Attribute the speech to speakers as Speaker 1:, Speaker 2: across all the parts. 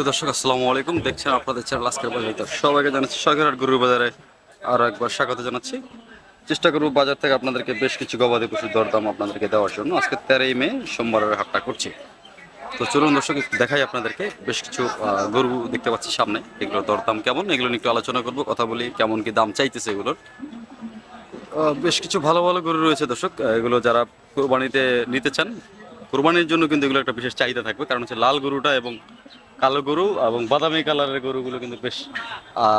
Speaker 1: সুপ্রিয় দর্শক, আসসালামু আলাইকুম। দেখছেন আপনাদের চ্যানেল আজকের বাজার সবাইকে জানাচ্ছি সরকার গরুর বাজারে আরও একবার স্বাগত জানাচ্ছি। চেষ্টা করব বাজার থেকে আপনাদেরকে বেশ কিছু গবাদি পশুর দরদাম আপনাদেরকে দেওয়ার জন্য। আজকে তেরোই মে, সোমবারের হাটটা করছি। তো চলুন দর্শক দেখাই আপনাদেরকে। বেশ কিছু গরু দেখতে পাচ্ছি সামনে। এগুলোর দরদাম কেমন? এগুলো নিয়ে একটু আলোচনা করব, কথা বলি, কেমন কি দাম চাইতেছে এগুলোর। বেশ কিছু ভালো ভালো গরু রয়েছে দর্শক। এগুলো যারা কোরবানিতে নিতে চান, কোরবানির জন্য কিন্তু এগুলো একটা বিশেষ চাহিদা থাকবে। কারণ হচ্ছে লাল গরুটা এবং কালো গরু এবং বাদামি কালারের গরুগুলো কিন্তু বেশ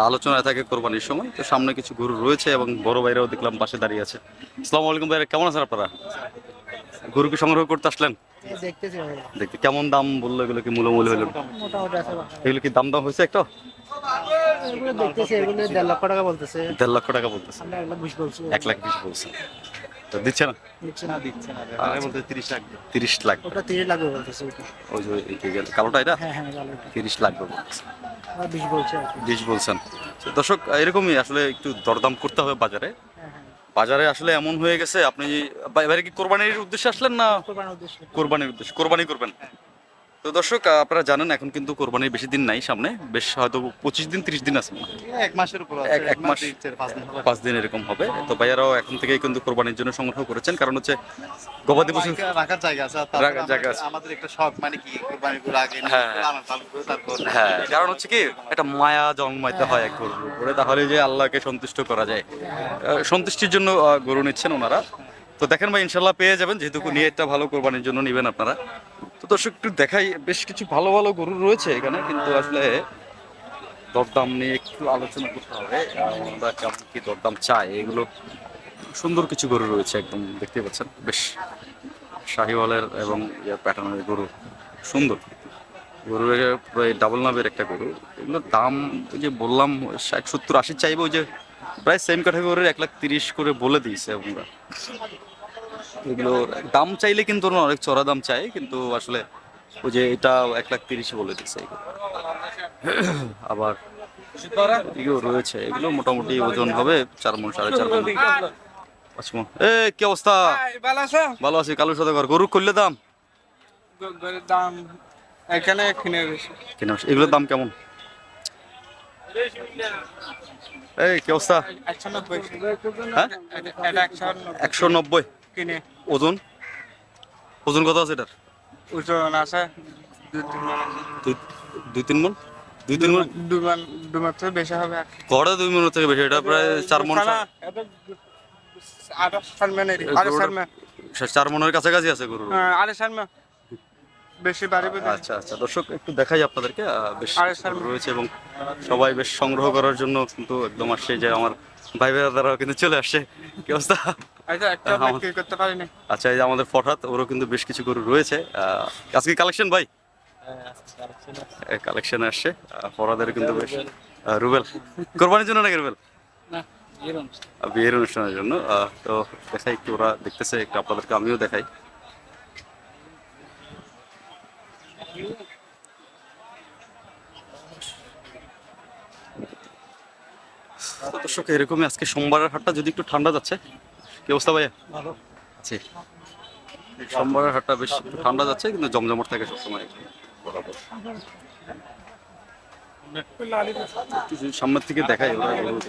Speaker 1: আলোচনায় থাকে কোরবানির সময়। তো সামনে কিছু গরু রয়েছে এবং বড় ভাইরাও দেখলাম পাশে দাঁড়িয়ে আছে। আসসালামু আলাইকুম ভাইরা কেমন আছেন আপনারা? গরু কি সংগ্রহ করতে আসলেন। দেখতে কেমন দাম বলল এগুলো কি মূল্যমূল্য হলো। এগুলো কি দাম দাম হয়েছে একটা?
Speaker 2: দেড় লক্ষ টাকা বলতেছে।
Speaker 1: দেড় লক্ষ টাকা বলতেছে।
Speaker 2: এক লাখ বিশ বলছি।
Speaker 1: তো দিচ্ছে না?
Speaker 2: দিচ্ছে না দিচ্ছে না।
Speaker 1: তিরিশ লাখ তিরিশ লাখ
Speaker 2: ওটা তিরিশ লাগবে বলতেছে
Speaker 1: ওই যে কালোটা এটা?
Speaker 2: হ্যাঁ হ্যাঁ
Speaker 1: তিরিশ লাগবে
Speaker 2: বিশ বলছি
Speaker 1: বিশ বলছেন। দর্শক এরকমই আসলে একটু দরদাম করতে হবে বাজারে।
Speaker 2: হ্যাঁ হ্যাঁ।
Speaker 1: বাজারে আসলে এমন হয়ে গেছে আপনি এবারে কি কোরবানির উদ্দেশ্যে আসলেন না
Speaker 2: কোরবানির উদ্দেশ্যে।
Speaker 1: কোরবানির উদ্দেশ্যে? কোরবানি করবেন? তো দর্শক আপনারা জানেন এখন কিন্তু কোরবানির বেশি দিন নাই সামনে। বেশ হয়তো পঁচিশ দিন ত্রিশ দিন আছে।
Speaker 3: এক মাসের উপর
Speaker 1: এক- মাস পাঁচ দিন এরকম হবে। তো ভাইয়ারাও এখন থেকেই কিন্তু কোরবানির জন্য সংগ্রহ করেছেন। কারণ হচ্ছে গবাদি পশু
Speaker 3: রাখার জায়গা আছে
Speaker 1: রাখার জায়গা আছে।
Speaker 3: আমাদের একটা শখ মানে কি কুরবানি করে আগে
Speaker 1: হ্যাঁ। হ্যাঁ কারণ হচ্ছে কি একটা মায়া জন্মাইতে হয় এক গরুর উপরে তাহলে যে আল্লাহকে সন্তুষ্ট করা যায়। সন্তুষ্টির জন্য গরু নিচ্ছেন ওনারা। তো দেখেন ভাই ইনশাল্লাহ পেয়ে যাবেন। যেহেতু নিয়ে একটা ভালো কোরবানির জন্য নেবেন আপনারা। তো দর্শক একটু দেখাই বেশ কিছু ভালো ভালো গরু রয়েছে এখানে কিন্তু আসলে দরদাম নিয়ে একটু আলোচনা করতে হবে। আমরা কেমন কি দরদাম চাই এগুলো সুন্দর কিছু গরু রয়েছে একদম দেখতে পাচ্ছেন। বেশ শাহিওয়ালের এবং ইয়ার প্যাটার্নের গরু সুন্দর। গরু প্রায় ডাবল নামের একটা গরু। এগুলোর দাম ওই যে বললাম ষাট সত্তর আশি চাইব ওই যে প্রায় সেম ক্যাটাগরির এক লাখ তিরিশ করে বলে দিয়েছে আমরা এগুলো দাম চাইলে কিন্তু ওরা অনেক চড়া দাম চাই কিন্তু আসলে ওই যে এটা এক লাখ তিরিশে বলে দিচ্ছে আবার এগুলো রয়েছে এগুলো মোটামুটি ওজন হবে চার মন সাড়ে চার মন। পাঁচ মন এ কি অবস্থা?
Speaker 4: ভালো আছি?
Speaker 1: কালুর সাথে ঘর। গরু করলে দাম?
Speaker 4: দাম এখানে কিনে
Speaker 1: কিনে এগুলোর দাম কেমন? এই কি অবস্থা? হ্যাঁ?
Speaker 4: একশো নব্বই।
Speaker 1: একশো নব্বই।
Speaker 4: কিনে
Speaker 1: ওজন ওজন কত আছে এটার
Speaker 4: ওজন আছে দু- তিন আছে।
Speaker 1: দুই দুই তিন মন দুই মন
Speaker 4: দু মণ দু মণ থেকে বেশি হবে।
Speaker 1: গড়ে দুই মনের থেকে বেশি এটা প্রায় চার মন। চার মনের কাছাকাছি আছে গরুর
Speaker 4: হ্যাঁ, আরও। বেশি বাড়িবে।
Speaker 1: আচ্ছা আচ্ছা দর্শক একটু দেখাই আপনাদেরকে বেশ। রয়েছে এবং সবাই বেশ সংগ্রহ করার জন্য কিন্তু একদম আসছে যে আমার ভাই বেড়াদারাও কিন্তু চলে আসছে কি অবস্থা
Speaker 4: এই যে একটা
Speaker 1: আমার-
Speaker 4: বিক্রি করতে পারিনি।
Speaker 1: আচ্ছা এই যে আমাদের ওরও কিন্তু বেশ কিছু গরু রয়েছে। আজকে কালেকশন ভাই? কালেকশনে আসছে। ফরাদের কিন্তু বেশ রুবেল। কোরবানির জন্য নাকি রুবেল? বিয়ের অনুষ্ঠানের জন্য। তো দেখাই একটু ওরা দেখতেছে একটু আপনাদেরকে আমিও দেখাই। দর্শক এরকমই আজকে সোমবারের হাটটা যদি একটু ঠান্ডা যাচ্ছে কি অবস্থা ভাইয়া?
Speaker 2: ভালো।
Speaker 1: আছে সোমবারের হাটটা বেশ ঠান্ডা যাচ্ছে কিন্তু জমজমট থাকে সবসময়। সামনের থেকে দেখাই ওরা এগুলো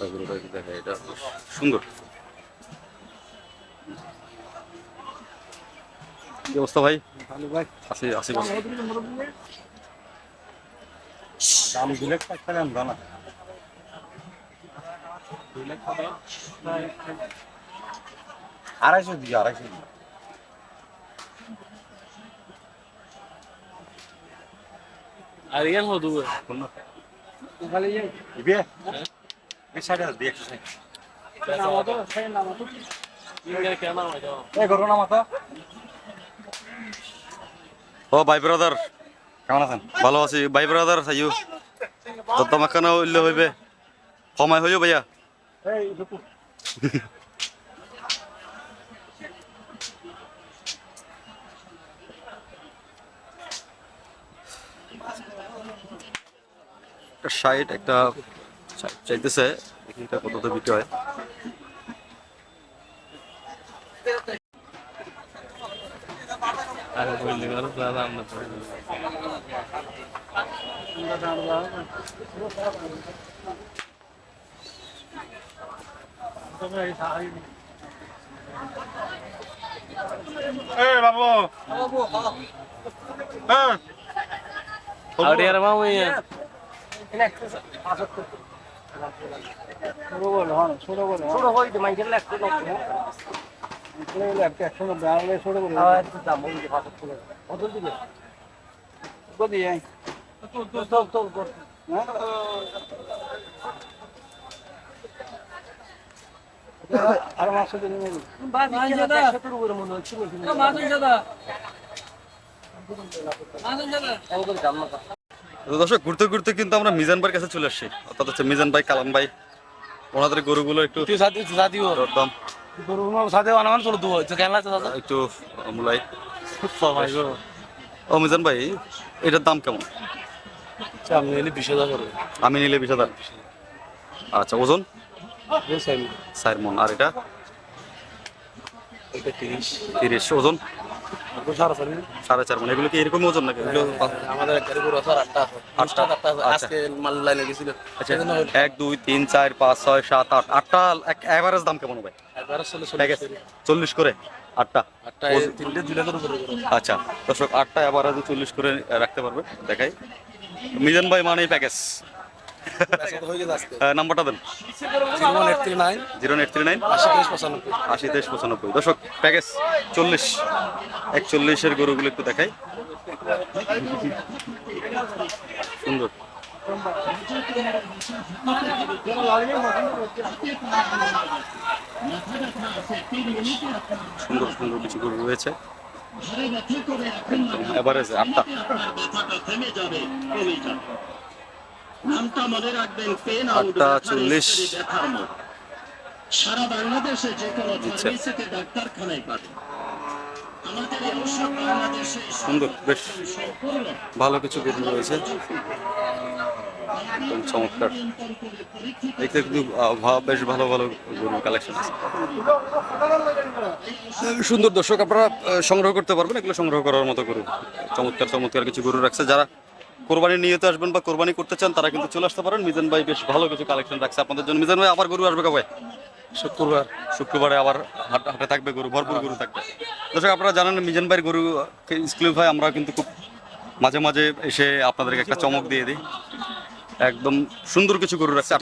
Speaker 1: একটু দেখাই এটা সুন্দর। কি অবস্থা ভাই?
Speaker 2: ভালো ভাই।
Speaker 1: আশি আশি বছর।
Speaker 3: দাম দিলে একটা দাম জানা আড়াইশো দিয়ে আড়াইশো এই সাইডে আছে দিয়ে একশো ষাট। না মাথা।
Speaker 1: ও ভাই ব্রাদার
Speaker 3: কেমন আছেন?
Speaker 1: ভালো আছি। ভাই ব্রাদার চাইও দত্তমাখানা হইলে হইবে। সময় হইও ভাইয়া। একটা ষাট একটা চাইতেছে দেখি এটা কততে বিক্রি হয়।
Speaker 3: এই বাবু। হ্যাঁ
Speaker 2: ছোট বল হন ছোট বল ছোট হইতে মাইকেল লাগতে না ছোট বল একটা একশো নব্বই আর ছোট বল দাম কত দিবে কত দিয়ে তো তো তো আর করে মনে হচ্ছে
Speaker 1: তো দর্শক ঘুরতে ঘুরতে কিন্তু আমরা মিজান ভাইয়ের কাছে চলে আসছি। অর্থাৎ হচ্ছে মিজান ভাই কালাম ভাই ওনাদের গরুগুলো একটু
Speaker 5: সাথী সাথী ও
Speaker 1: দাম
Speaker 5: গরু সাথে আনামান চলো দু হচ্ছে কেন লাগছে দাদা?
Speaker 1: একটু মূলাই ও মিজান ভাই এটার দাম কেমন?
Speaker 5: আমি এলে বিশ হাজার
Speaker 1: আমি নিলে বিশ হাজার। আচ্ছা ওজন? চার আর এটা?
Speaker 5: এটা তিরিশ।
Speaker 1: তিরিশ। ওজন?
Speaker 5: সাড়ে চার
Speaker 1: মন। এগুলো কি এরকম ওজন নাকি? এগুলো
Speaker 5: আমাদের আটটা আছে।
Speaker 1: আচ্ছা।
Speaker 5: আজকে মাল লাইনে গেছিল।
Speaker 1: আচ্ছা। এক দুই তিন চার পাঁচ ছয় সাত আট। আটটা এভারেজ দাম কেমন চল্লিশ করে। আটটা। আচ্ছা। দর্শক আটটা এভারেজে চল্লিশ করে রাখতে পারবে। দেখাই। মিজান ভাই মানে প্যাকেজ
Speaker 5: হয়ে
Speaker 1: নাম্বারটা দেন।
Speaker 5: Zero eight three nine. আশি তেইশ পঁচানব্বই।
Speaker 1: দর্শক প্যাকেজ চল্লিশ। একচল্লিশের গরুগুলো একটু দেখাই। সুন্দর। সুন্দর সুন্দর কিছু গরু রয়েছে। এভারেজ আটটা।
Speaker 6: নামটা মনে রাখবেন পেন
Speaker 1: আটটা চল্লিশ।
Speaker 6: সারা বাংলাদেশে যে কোনো। ফার্মেসিতে ডাক্তারখানায় পাবেন আমাদের এই ওষুধ বাংলাদেশে
Speaker 1: সুন্দর, বেশ ভালো কিছু গরু রয়েছে চমৎকার। দেখতে কিন্তু বেশ ভালো ভালো গরু কালেকশন আছে। সুন্দর দর্শক, আপনারা সংগ্রহ করতে পারবেন, এগুলো সংগ্রহ করার মতো গরু। চমৎকার চমৎকার কিছু গরু রাখছে। যারা কোরবানি নিয়ে তো আসবেন বা কোরবানি করতে চান, তারা কিন্তু চলে আসতে পারেন। মিজান ভাই বেশ ভালো কিছু কালেকশন রাখছে আপনাদের জন্য। মিজান ভাই, আবার গরু আসবে কবে?
Speaker 5: শুক্রবার।
Speaker 1: শুক্রবারে আবার হাটে থাকবে গরু ভরপুর গরু থাকবে। দর্শক আপনারা জানেন মিজান ভাইয়ের গরু স্কুল ভাই আমরা কিন্তু খুব মাঝে মাঝে এসে আপনাদেরকে একটা চমক দিয়ে দিই। একদম সুন্দর কিছু গরু রাখছে।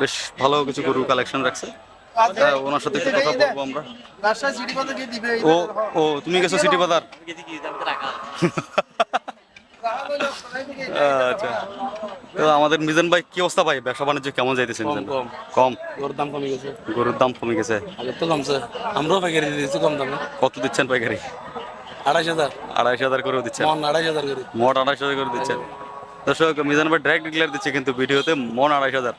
Speaker 1: বেশ ভালো কিছু গরু কালেকশন রাখছে। ওনার সাথে একটু কথা বলব আমরা। ও ও তুমি গেছো সিটি বাজার আচ্ছা। তো আমাদের মিজান ভাই কি অবস্থা ভাই? ব্যবসা বাণিজ্য কেমন যাইতেছে
Speaker 5: কম।
Speaker 1: কম।
Speaker 5: গরুর দাম কমে গেছে।
Speaker 1: গরুর দাম কমে গেছে?
Speaker 5: আগে তো কমছে। আমরাও পাইকারি কম দামে।
Speaker 1: কত দিচ্ছেন পাইকারি?
Speaker 5: আড়াইশ হাজার।
Speaker 1: আড়াইশ হাজার করেও দিচ্ছেন?
Speaker 5: মন আড়াইশ হাজার করে।
Speaker 1: মোট আড়াইশ হাজার করে দিচ্ছেন। দর্শক মিজান ভাই ডাইরেক্ট ডিক্লেয়ার দিচ্ছে কিন্তু ভিডিওতে মন আড়াইশ হাজার।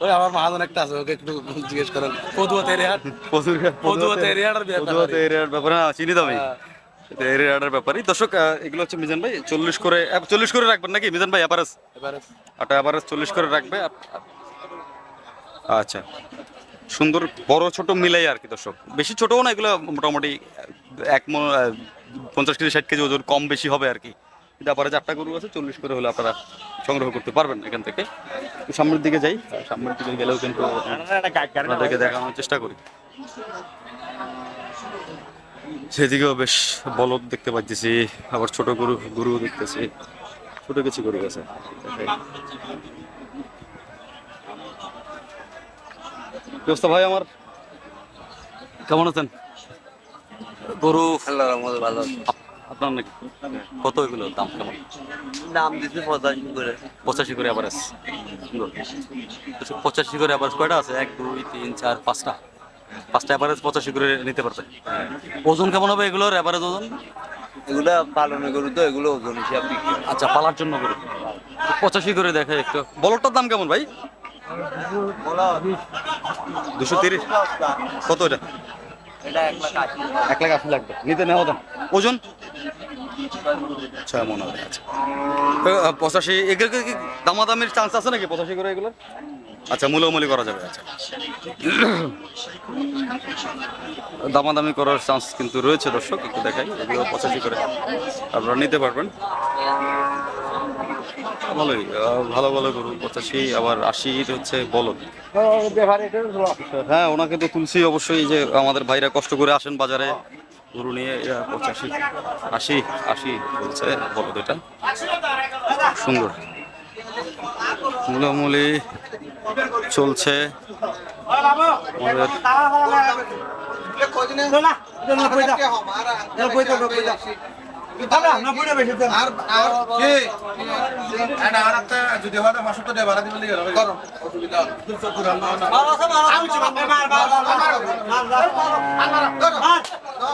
Speaker 5: ওই আমার মহাজন একটা আছে ওকে একটু জিজ্ঞেস করেন। পদুয়া তেরিহাট
Speaker 1: পদুয়া-
Speaker 5: ব্যাপারে।
Speaker 1: পদুয়াতে এরিয়ার ব্যাপারে চিনি তো আমি। ব্যাপারই। দর্শক এগুলো হচ্ছে মিজান ভাই চল্লিশ করে চল্লিশ করে রাখবেন নাকি মিজান ভাই অ্যাভারেজ
Speaker 5: এবারে
Speaker 1: আটা অ্যাভারেজ চল্লিশ করে রাখবে। আচ্ছা সুন্দর বড় ছোট মিলাই আর কি দর্শক। বেশি ছোটও না এগুলো মোটামুটি এক পঞ্চাশ কেজি ষাট কেজি ওজন কম বেশি হবে আর কি। কিন্তু আবার চারটা গরু আছে চল্লিশ করে হলে আপনারা সংগ্রহ করতে পারবেন এখান থেকে। সামনের দিকে যাই সামনের দিকে গেলেও কিন্তু আপনাদেরকে দেখানোর চেষ্টা করি। সেদিকেও বেশ বলদ দেখতে পাচ্ছি আবার ছোট গরু গরু দেখতেছি। ছোট কিছু গরু আছে। ভাই আমার কেমন আছেন? গরু
Speaker 5: ভালো
Speaker 1: আপনার নাকি? কত এগুলো? দাম কেমন?
Speaker 5: দাম দিচ্ছে পঁচাশি করে।
Speaker 1: পঁচাশি করে অ্যাভারেজ পঁচাশি করে অ্যাভারেজ কয়টা আছে? এক দুই তিন চার পাঁচটা। পাঁচটা অ্যাভারেজ পঁচাশি করে নিতে পারবে। ওজন কেমন হবে এগুলোর অ্যাভারেজ ওজন?
Speaker 5: এগুলা পালনে গরু তো এগুলো ওজন হিসাব
Speaker 1: আচ্ছা পালার জন্য গরু। পঁচাশি করে দেখে একটু। বলটার দাম কেমন ভাই? দুশো তিরিশ। কত এটা? এক লাখ আশি। লাগবে। নিতে নেওয়া দাম ওজন? ছয় মনে হয় আচ্ছা। পঁচাশি এগুলো কি দামাদামির চান্স আছে নাকি? পঁচাশি করে এগুলো আচ্ছা মূল্যমূল্য করা যাবে আচ্ছা। দামাদামি করার চান্স কিন্তু রয়েছে, দর্শক, একটু দেখাই, এগুলো পঁচাশি করে আপনারা নিতে পারবেন। ভালোই ভালো ভালো গরু পঁচাশি আবার আশি হচ্ছে বলদ। হ্যাঁ ওনাকে তো তুলসী অবশ্যই যে আমাদের ভাইরা কষ্ট করে আসেন বাজারে, গরু নিয়ে পঁচাশি, আশি আশি বলছে, বলদ এটা। সুন্দর। মূলামূলি চলছে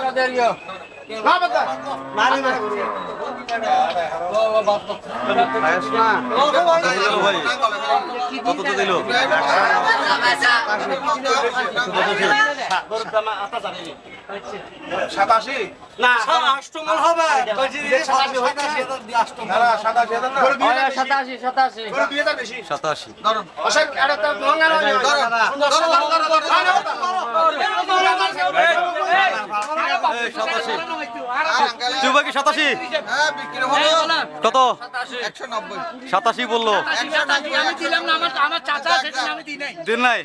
Speaker 1: আমাদের
Speaker 5: হয়
Speaker 1: কত তো দিল
Speaker 5: সাতাশি
Speaker 2: না অষ্টমল হবে সাতাশি সাতাশি
Speaker 1: সাতাশি এই, সাতাশি কত? সাতাশি। বলল। দিন নাই?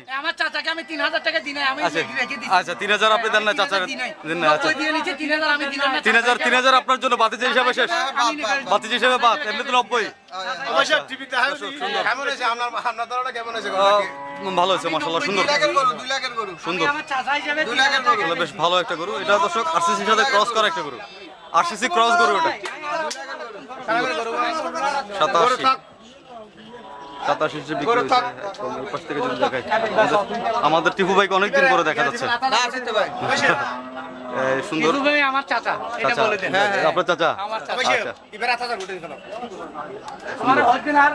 Speaker 1: আচ্ছা। তিন হাজার আপনি দেন না চাচা দিন না আচ্ছা।
Speaker 7: তিন হাজার
Speaker 1: তিন হাজার আপনার জন্য বাতিজি হিসাবে শেষ। বাতিজি হিসাবে বাদ এমনি তো নব্বই
Speaker 5: কেমন হয়েছে? আপনার আপনার দলটা কেমন হয়েছে
Speaker 1: ভালো হয়েছে মাসাল্লাহ সুন্দর। সুন্দর। তাহলে বেশ ভালো একটা গরু। এটা দর্শক আরসিসির সাথে ক্রস করা একটা গরু। আরসিসি ক্রস গরু ওটা সাতাশি। সাতাশি বিক্রি পাশ থেকে। যদি আমাদের- টিপু ভাইকে অনেকদিন পরে দেখা যাচ্ছে। সুন্দর।
Speaker 7: ভাই আমার চাচা এটা বলে দেন।
Speaker 1: আপনার চাচা?
Speaker 7: আমার চাচা।
Speaker 1: আচ্ছা।
Speaker 7: আমার হচ্ছে আর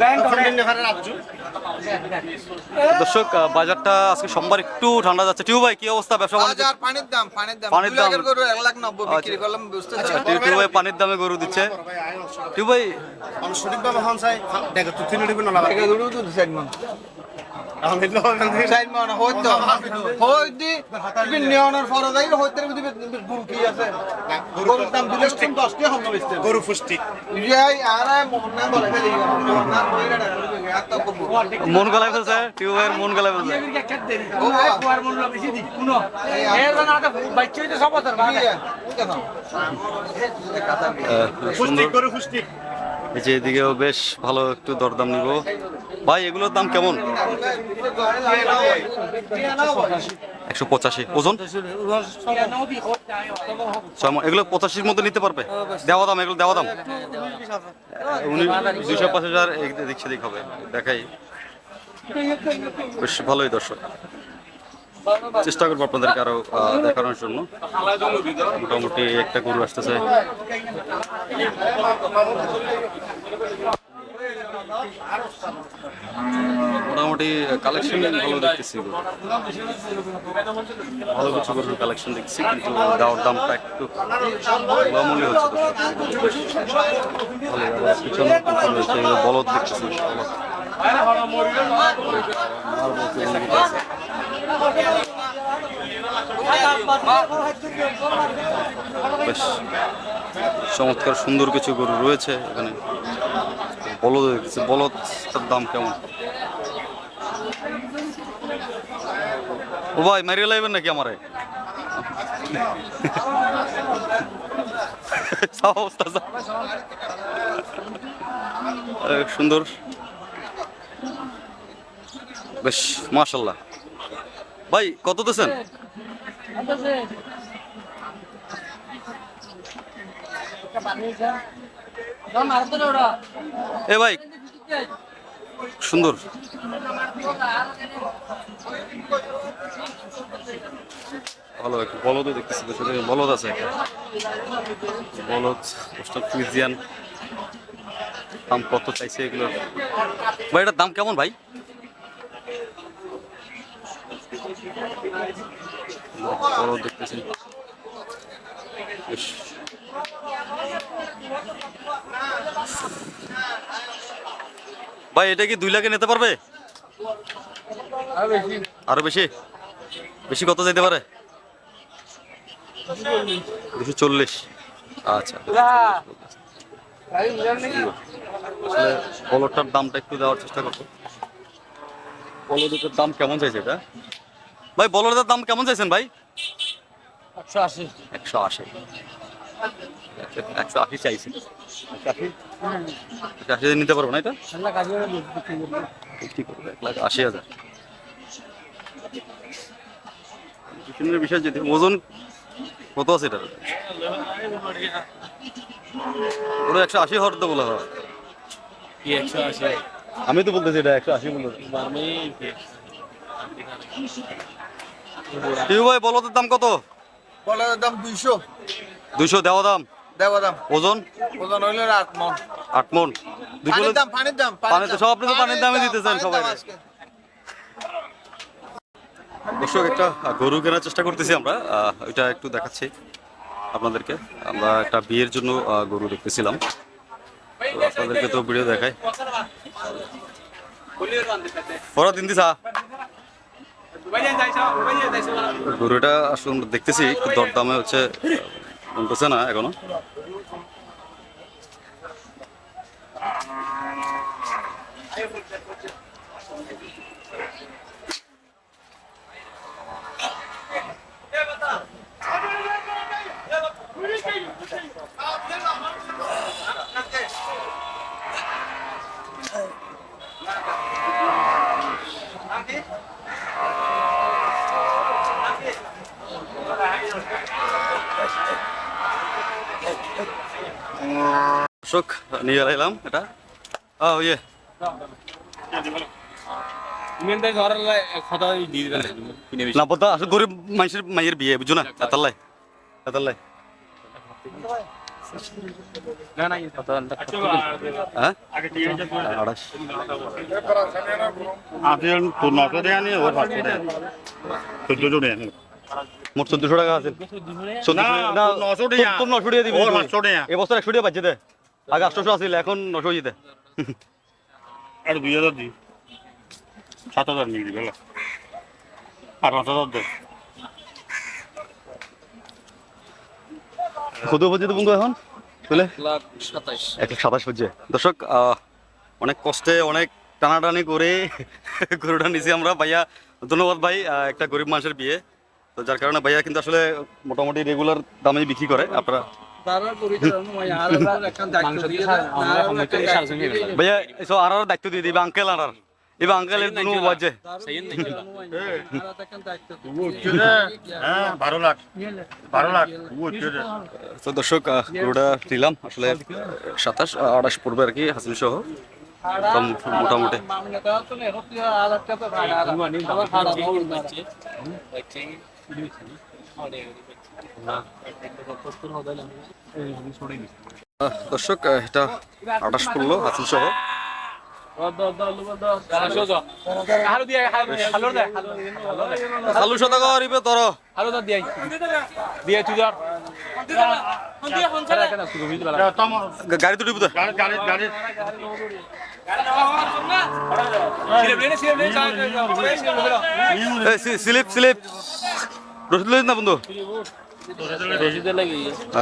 Speaker 7: ব্যাংক
Speaker 1: দর্শক বাজারটা আজকে সোমবার একটু ঠান্ডা যাচ্ছে। টিউ ভাই কি অবস্থা? ব্যবসা বাণিজ্য
Speaker 5: পানির দাম পানির দাম।
Speaker 1: পানির দাম।
Speaker 5: গরু লাখ নব্বই বিক্রি করলাম বুঝতে
Speaker 1: আচ্ছা, টিউ টিউ ভাই পানির দামে গরু দিচ্ছে। টিউ ভাই।
Speaker 5: সঠিকভাবে হন চাই দেখো তুই তিন দিবি না সাইড মান সাইড মান গরু কি আছে। গরুর দাম দিলে তুমি 10 টি গরু ফুষ্টি ইয়াই আরে মোহনা বলে গেলি মোহনা কইরা আর
Speaker 1: মন গলায় ফেলছে টিউ ভাইয়ের মন গলায় ফেলছে।
Speaker 7: কুয়ার মূল্য বেশি
Speaker 1: এই যে এদিকেও বেশ ভালো একটু দরদাম নিব। ভাই, এগুলোর দাম কেমন? একশো পঁচাশি। ওজন? এগুলো পঁচাশির মধ্যে নিতে পারবে? দেওয়া দাম, এগুলো দেওয়া দাম? দুইশো পাঁচ হাজার, এদিক সেদিক হবে। দেখাই। বেশ ভালোই দর্শক। চেষ্টা করব আপনাদেরকে আরও দেখানোর জন্য মোটামুটি একটা গরু আসতেছে মোটামুটি কালেকশন ভালো দেখতেছি। ভালো কিছু গরুর কালেকশন দেখছি কিন্তু দেওয়ার দামটা একটু মামুলি হচ্ছে পিছনে বলদ দেখতেছি। বেশ, চমৎকার সুন্দর কিছু গরু রয়েছে এখানে। বলদ দেখতেছি বলদটার দাম কেমন? ও ভাই, মারিয়ে লাইবেন নাকি আমারে? সুন্দর। বেশ মাশাল্লাহ ভাই, কত দিয়েছেন এ ভাই, সুন্দর। ভালো একটু বলদও দেখতেছি সেখানে বলদ আছে বলদ, পোস্টার ফ্রিজিয়ান। দাম কত চাইছে এগুলো ভাই, এটার দাম কেমন ভাই? বড় দেখতেছি। ভাই, এটা কি দুই লাখে নিতে পারবে?
Speaker 7: আরও বেশি?
Speaker 1: বেশি কত যেতে পারে? দুশো চল্লিশ। আচ্ছা। পলোটার দামটা একটু দেওয়ার চেষ্টা করব। পলো দুটোর দাম কেমন চাইছে এটা? ভাই বলোটার দাম কেমন চাইছেন ভাই?
Speaker 7: একশো আশি।
Speaker 1: একশো আশি। একশো আশি চাইছে। একশো আশি? নিতে পারব না এটা
Speaker 7: বিক্রি করব
Speaker 1: এক লাখ আশি হাজার। বিষয় যদি ওজন কত আছে এটা ওরা একশো আশি হওয়ার তো বলা হয়।
Speaker 7: কি একশো আশি?
Speaker 1: আমি তো বলতেছি এটা একশো আশি বলে। টিউ ভাই বলো তোর দাম কত?
Speaker 5: বলার দাম দুইশো।
Speaker 1: দুইশো দেওয়া দাম?
Speaker 5: দেওয়া দাম।
Speaker 1: ওজন?
Speaker 5: ওজন হইল আট মন।
Speaker 1: আট মন।
Speaker 5: পানির দাম পানির দাম
Speaker 1: পানি তো সব আপনি তো পানির দামই দিতেছেন সবাই দর্শক একটা গরু কেনার চেষ্টা করতেছি আমরা। ওইটা একটু দেখাচ্ছি আপনাদেরকে। আমরা একটা বিয়ের জন্য গরু দেখতেছিলাম। আপনাদেরকে তো ভিডিও দেখাই। পরা দিন দিছা গরুটা আসলে আমরা দেখতেছি দরদামে হচ্ছে উঠতেছে না এখনও। দর্শক নিয়ে এলাম এটা। আহ ইয়ে। না বলতো আসলে গরিব মানুষের মাইয়ের বিয়ে, বুঝছ না? এতাল্লাই এতাল্লাই
Speaker 3: দেয়া নিয়ে
Speaker 1: মোট চোদ্দশো টাকা আছে।
Speaker 3: নশো টাকা।
Speaker 1: তোর নশো টাকা দিবি।
Speaker 3: ওর পাঁচশো টাকা।
Speaker 1: এবছর একশো টাকা বাজছে আগে আটশোশো আসলে এখন নশো যেতে
Speaker 3: আর দুই হাজার দিই সাত হাজার নিয়ে দিবে আর পাঁচ হাজার দে।
Speaker 1: কত পর্যন্ত বন্ধু এখন? চলে এক লাখ সাতাশ হচ্ছে দর্শক অনেক কষ্টে অনেক টানাটানি করে গরুটা নিছি আমরা। ভাইয়া ধন্যবাদ ভাই। একটা গরিব মানুষের বিয়ে। তো যার কারণে ভাইয়া কিন্তু আসলে মোটামুটি রেগুলার দামে বিক্রি করে আপনারা
Speaker 7: মানে দায়িত্ব দিয়ে
Speaker 1: ভাইয়া এসব আর দায়িত্ব দিবে আঙ্কেল আর এবার কোনো বাজে
Speaker 3: হ্যাঁ।
Speaker 1: তো দর্শক গরুটা নিলাম আসলে সাতাশ আঠাশ পড়বে আর কি হাসিল সহ মোটামুটি দর্শক এটা আটাশ পড়ল হাসিল সহ। আলু শতক হরিবে তোর গাড়ি তো টিপু
Speaker 3: গাড়ি গাড়ি গাড়ি
Speaker 1: স্লিপ স্লিপ রসিদ লইস না বন্ধু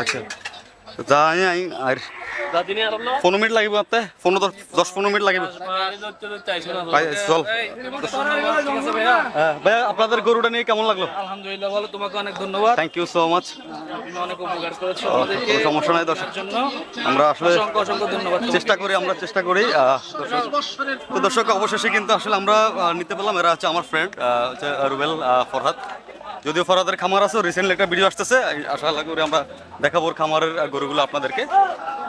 Speaker 1: আচ্ছা যাই আই আর পনেরো মিনিট লাগিব তাতে পনেরো দশ পনেরো মিনিট লাগবে। চল। হ্যাঁ, ভাইয়া আপনাদের গরুটা নিয়ে কেমন লাগল?
Speaker 7: আলহামদুলিল্লাহ ভালো তোমাকে অনেক ধন্যবাদ।
Speaker 1: থ্যাংক ইউ সো মাচ সমস্যা নাই দর্শক।
Speaker 7: জন্য।
Speaker 1: আমরা আসলে
Speaker 7: অসংখ্য অসংখ্য ধন্যবাদ।
Speaker 1: চেষ্টা করি আমরা চেষ্টা করি। দর্শক- তো দর্শক অবশেষে কিন্তু আসলে আমরা নিতে পারলাম এরা হচ্ছে আমার ফ্রেন্ড রুবেল ফরহাদ। যদিও ফরাদের খামার আছে রিসেন্টলি একটা ভিডিও আসতেছে আশা করি আমরা দেখাবো খামারের গরুগুলো আপনাদেরকে।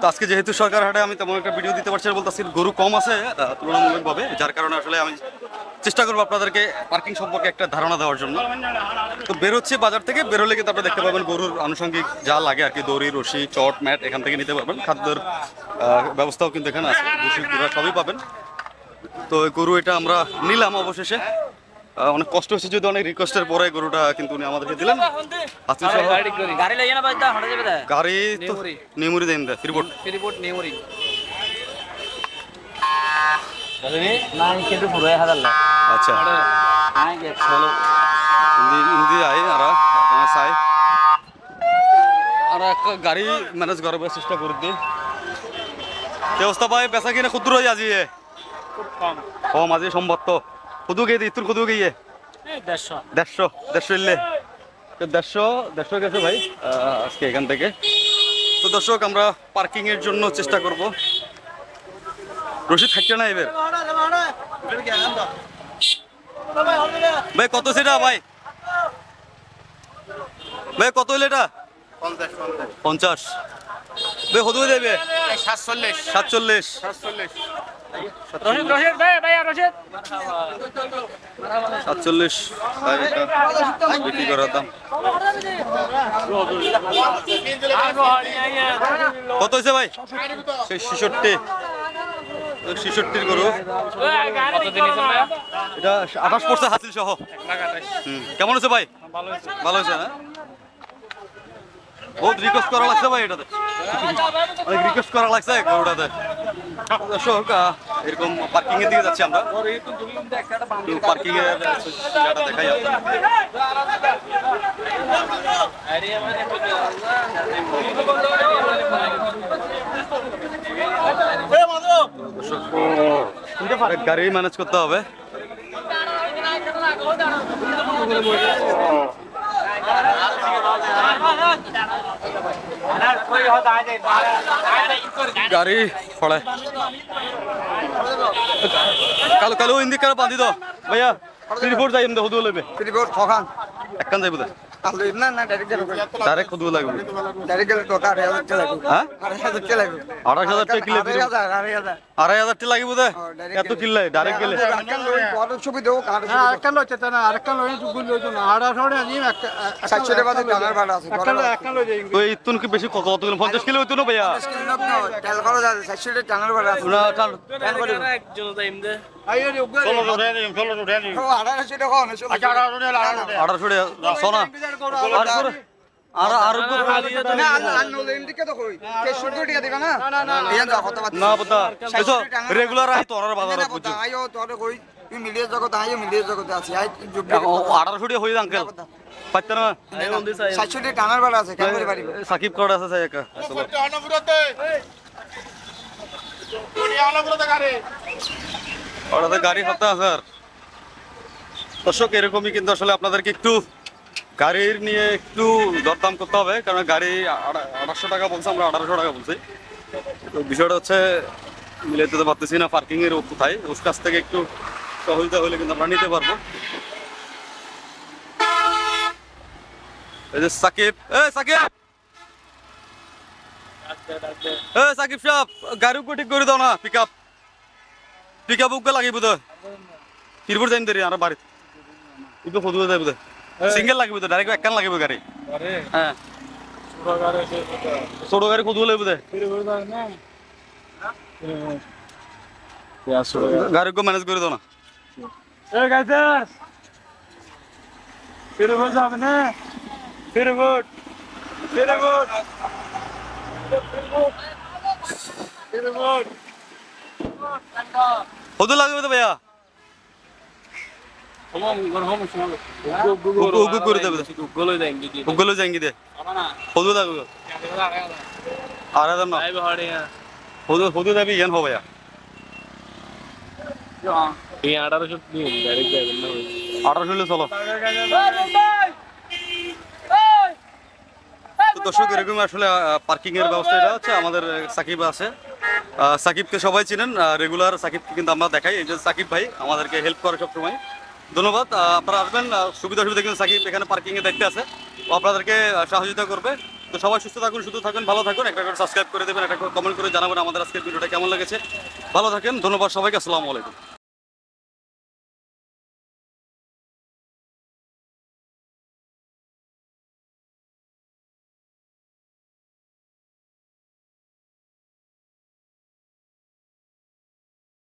Speaker 1: তো আজকে যেহেতু সরকার হাটে আমি তেমন একটা ভিডিও দিতে পারছি বলতে গরু কম আছে তুলনামূলকভাবে, যার কারণে আসলে আমি চেষ্টা করব আপনাদেরকে পার্কিং সম্পর্কে একটা ধারণা দেওয়ার জন্য। তো বেরোচ্ছে বাজার থেকে বেরোলে কিন্তু আপনারা দেখতে পাবেন গরুর আনুষঙ্গিক যা লাগে আর কি, দড়ি, রশি, চট, ম্যাট, এখান থেকে নিতে পারবেন। খাদ্যের ব্যবস্থাও কিন্তু এখানে আছে সবই পাবেন। তো গরু এটা আমরা নিলাম অবশেষে। অনেক কষ্ট হয়েছে যদি অনেক রিকোয়েস্টের পরে গরুটা কিন্তু উনি আমাদেরকে দিলেন।
Speaker 7: গাড়ি লইয়া না বাজদা হড়া যাবে দা
Speaker 1: গাড়ি তো নিমুরি। দেন দে ফ্রিবোর্ড
Speaker 7: রিপোর্ট নেমরি। না কিন্তু পুরো হাজার লাখ।
Speaker 1: আচ্ছা।
Speaker 7: আই গে চলো।
Speaker 1: হিন্দি আই আর চাই আর এক গাড়ি ম্যানেজ করার চেষ্টা করে দিই অবস্থা ভাই? বেচা কিনে ক্ষুদ্র হয়ে আজি কম। কম আজি সম্ভব তো। তোর কদু গিয়ে
Speaker 7: দেড়শো।
Speaker 1: দেড়শো দেড়শো তো দেড়শো দেড়শো গেছে ভাই আজকে এখান থেকে। তো দর্শক আমরা পার্কিং এর জন্য চেষ্টা করব। রশিদ থাকছে না এবার? ভাই কত সেটা ভাই? ভাই কত হইলে এটা? পঞ্চাশ। ভাই কত দেবে
Speaker 3: সাতচল্লিশ
Speaker 1: সাতচল্লিশ।
Speaker 3: সাতচল্লিশ।
Speaker 1: সাতচল্লিশ বিক্রি করার দাম। কত হয়েছে ভাই? সেই ছিষট্টি। ছিষট্টির গরু। এটা আঠাশ পড়ছে হাসিল সহ। কেমন হয়েছে ভাই? ভালো হয়েছে না বহুত রিকোয়েস্ট করা লাগছে ভাই এটাতে। অনেক রিকোয়েস্ট করা লাগছে গরুটাতে। দর্শক এরকম পার্কিং এর দিকে যাচ্ছি আমরা। পার্কিং এর জায়গাটা দেখাই। দর্শক, গাড়ি ম্যানেজ করতে হবে। গাড়ি ফড়ায় কালো কালো ইন্দিকা বাঁধি দো ভাইয়া ত্রিপুর যাই হদু লেবে
Speaker 5: ডাইরেক্ট যাবে
Speaker 1: লাগবে?
Speaker 5: আড়াই হাজার টাকা লাগবে
Speaker 1: হ্যাঁ?
Speaker 5: আড়াই হাজার টাকা লাগবে
Speaker 1: আড়াই কিলো
Speaker 5: আড়াই হাজার আড়াই হাজার।
Speaker 1: আড়াই হাজার টাকা লাগিব দে
Speaker 5: direct
Speaker 1: এত কিনলে ডাইরেক্ট গেলে।
Speaker 5: বড় সুবিধা হোক আর
Speaker 2: আরেকটা লইতে না আরেকটা লইতে চুগুল লইতো না আড়াইশো টাকা নিম একটা
Speaker 5: সাতশো টাকা বাদে টানার ভাড়া আছে
Speaker 2: একটা একটা লই যাই
Speaker 1: তো এই কি বেশি কত কত কিলো? পঞ্চাশ কিলো হইতো না ভাইয়া
Speaker 5: তেল খরচ আছে সাতশো টাকা টানার ভাড়া আছে।
Speaker 1: না টান
Speaker 7: একজন যাইম দে।
Speaker 2: আইয়ে রে উগা
Speaker 3: ষোলো তো উঠে দিন ষোলো তো উঠে দিন
Speaker 5: ও আড়াইশো টাকা না ষোলোশো
Speaker 3: আঠারো উঠে আঠারো উঠে
Speaker 1: আঠারোশো টাকা সোনা আর করে আর আর
Speaker 5: না আর নলে তো কই তেষট্টি টাকা দিবা না না না না যা কথা বাদ
Speaker 1: না বতা এসো রেগুলার আই তোর বাজার বুঝছ
Speaker 5: আইও তোরে কই তুই মিলিয়ে জগৎ আইও মিলিয়ে জগতে আছি আই
Speaker 1: হয়ে আঙ্কেল
Speaker 5: সাতশো টাকা টানার কেন
Speaker 1: সাকিব কর্ড আছে চাই একা ওটাতে গাড়ি হতে হাজার দর্শক এরকমই কিন্তু আসলে আপনাদেরকে একটু গাড়ির নিয়ে একটু দরদাম করতে হবে, কারণ গাড়ি আঠাশশো টাকা বলছে, আমরা আঠারোশো টাকা বলছি। তো বিষয়টা হচ্ছে, মিলে যেতে পারতেছি না পার্কিং এর কোথায়? ওর কাছ থেকে একটু সহজতা হলে কিন্তু আমরা নিতে পারব। এই যে সাকিব এ সাকিব! এ সাকিব সাহেব, গাড়ি ঠিক করে দাও না পিক আপ পিক আপ উকে লাগিব তো ফিরবুর যাইম দেরি, আর বাড়িতে। কিন্তু ফদুয়ে যাইব তো সিঙ্গেল লাগিব তো ডাইরেক্ট একখান লাগিব গাড়ি হ্যাঁ ছোট গাড়ি ফদুয়ে লাগিব দে গাড়ি কো ম্যানেজ করে দাও না
Speaker 2: এ গাইদার ফিরে বল যাবে না ফিরে বল ফিরে বল ফিরে বল
Speaker 1: ফদু লাগবে তো ভাইয়া উগু উগু করে দেবে
Speaker 7: গুলো দেঙ্গি দি
Speaker 1: উগলো যাঙ্গি দে
Speaker 7: না
Speaker 1: ফদু লাগবে আর হাজার না
Speaker 7: আইবে হড়ে
Speaker 1: ফদু ফদু ইয়ান হবে ভাইয়া
Speaker 7: এই 1800 দিন ডাইরেক্ট যাবেন না
Speaker 1: আঠারোশো হলে চলো তো দর্শক এরকম আসলে পার্কিং এর ব্যবস্থা এটা হচ্ছে আমাদের সাকিব আছে সাকিবকে সবাই চিনেন রেগুলার সাকিবকে কিন্তু আমরা দেখাই এই যে সাকিব ভাই আমাদেরকে হেল্প করে সবসময় ধন্যবাদ। আপনারা আসবেন সুবিধা অসুবিধা কিন্তু সাকিব এখানে পার্কিং দেখতে আছে। ও আপনাদেরকে সহযোগিতা করবে। তো সবাই সুস্থ থাকুন সুস্থ থাকুন, ভালো থাকুন। একটা করে সাবস্ক্রাইব করে দেবেন, একটা করে কমেন্ট করে জানাবেন আমাদের আজকের ভিডিওটা কেমন লেগেছে। ভালো থাকেন, ধন্যবাদ সবাইকে, আসসালামু আলাইকুম।